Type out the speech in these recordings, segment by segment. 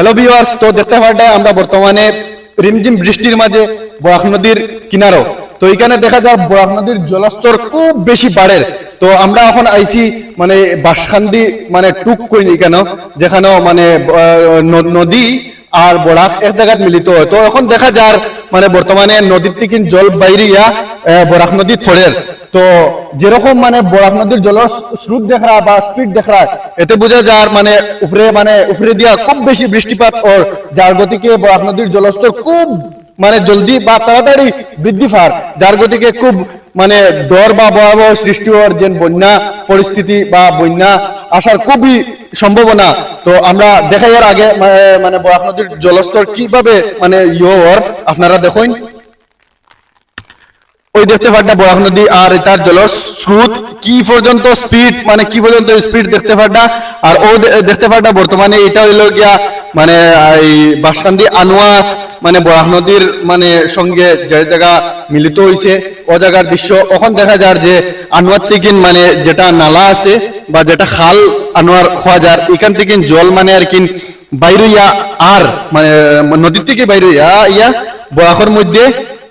Hello viewers তো দেখতে পারটা আমরা বর্তমানে রিমঝিম বৃষ্টির মাঝে বরাক নদীর কিনারো তো এখানে দেখা যায় বরাক নদীর জলস্তর খুব বেশি বাড়ে। তো আমরা এখন আইসি মানে বাসখান্দি মানে টুক কই কেন? যেখানে মানে নদী আর বরাক এক জায়গায় মিলিত হয়। তো এখন দেখা যার মানে বর্তমানে নদীর থেকে জল বাইরিয়া আহ, বরাক নদী ফোরের তো যেরকম মানে বরাক নদীর জলের স্রোত দেখা বা স্পিড দেখা এতে বোঝা যার মানে উপরে মানে উপরে দিয়া খুব বেশি বৃষ্টিপাত ওর যার গতিকে বরাক নদীর জলস্তর খুব মানে জলদি বা তাড়াতাড়ি বৃদ্ধি পার। যার গতিকে খুব মানে ডর বা ভয়াবহ সৃষ্টি হওয়ার যে বন্যা পরিস্থিতি বা বন্যা আসার খুবই সম্ভাবনা। তো আমরা দেখাই এর আগে মানে- বরাক নদীর জলস্তর কীভাবে মানে ইয়ে হওয়ার, আপনারা দেখুন। ওই দেখতে পারটা বরাক নদী আর তার জল স্রোত কি পর্যন্ত স্পিড মানে কি পর্যন্ত স্পিড দেখতে পারটা? আর ও দেখতে পারটা বর্তমানে এটা হইল গিয়া মানে এই বাসকান্দি আনোয়া মানে বরাক নদীর মানে সঙ্গে যে জায়গা মিলিত হইছে, ও জায়গার দৃশ্য এখন দেখা যার যে আনোয়ার থেকে মানে যেটা নালা আছে বা যেটা খাল আনোয়ার খোয়া যার, এখান থেকে জল মানে আর কি বাইরইয়া আর মানে নদীর থেকে বাইরইয়া ইয়া বরাকর মধ্যে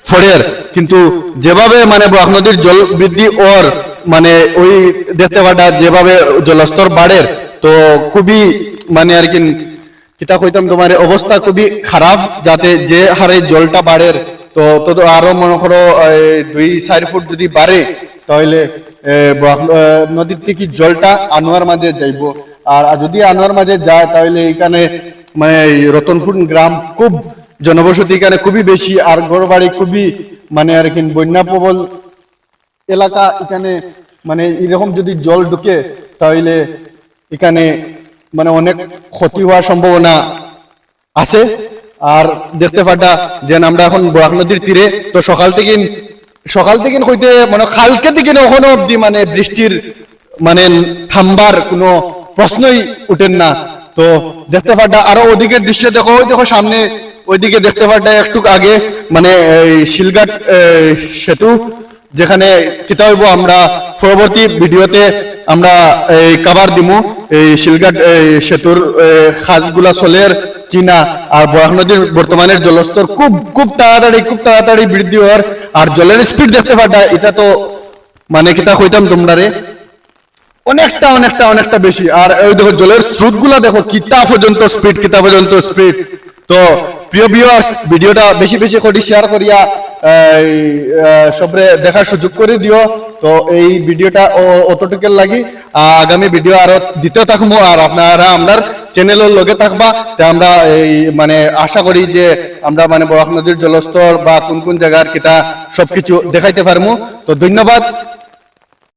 ফড়ের। কিন্তু যেভাবে মানে বরাক নদীর জল বৃদ্ধি ওর মানে ওই দেখতে পাটা যেভাবে জলস্তর বাড়ের, তো খুবই মানে আর কি কিতা কইতাম, তোমার অবস্থা খুবই খারাপ, যাতে যে হারে জলটা বাড়ের তো তো তো আরও মনে করো দুই, চার ফুট যদি বাড়ে, তাহলে নদীর থেকে জলটা আনোয়ার মাঝে যাইব। আর যদি আনোয়ার মাঝে যায়, তাহলে এখানে মানে রতনপুর গ্রাম খুব জনবসতি এখানে খুবই বেশি, আর ঘর বাড়ি খুবই মানে আর কি বন্যা প্রবল এলাকা এখানে মানে এরকম যদি জল ঢুকে, তাহলে এখানে মানে অনেক ক্ষতি হওয়ার সম্ভাবনা আছে। আর দেখতে পাটা যে আমরা এখন বরাক নদীর তীরে, তো সকাল থেকে সকাল থেকে হইতে মানে কালকে থেকে ওখানে অব্দি মানে বৃষ্টির মানে থামবার কোনো প্রশ্নই উঠেন না। তো দেখতে পাটা আরও ওদিকের দৃশ্য দেখো, ওই দেখো সামনে, ওইদিকে দেখতে পাটা একটু আগে মানে শিলঘাট সেতু যেখানে কিতা হইব আমরা পরবর্তী ভিডিওতে আমরা এই কাবার দিমু, এই শিলঘাট সেতুর খাজগুলা চলের কিনা আর বরাক নদীর বর্তমানের জলস্তর খুব খুব তাড়াতাড়ি খুব তাড়াতাড়ি বৃদ্ধি হওয়ার আর জলের স্পিড দেখতে পাটা, এটা তো মানে কিতা কইতাম তোমরা রে অনেকটা অনেকটা অনেকটা বেশি। আর ওই দেখো জলের স্রোতগুলা দেখো, কিতা পর্যন্ত স্পিড কিতা পর্যন্ত স্পিড তো প্রিয় ভিউয়ার্স ভিডিওটা বেশি বেশি করে শেয়ার করিয়া সবরে দেখার সুযোগ করে দিও। তো এই ভিডিওটা অতটুকুর লাগি। আগামী ভিডিও আরও দিতে থাকব। আর আপনারা আমার চ্যানেলের লগে থাকবা। তো আমরা এই মানে আশা করি যে আমরা মানে বরাক নদীর জলস্তর বা কোন কোন জায়গার কিতা সবকিছু দেখাইতে পারব তো ধন্যবাদ।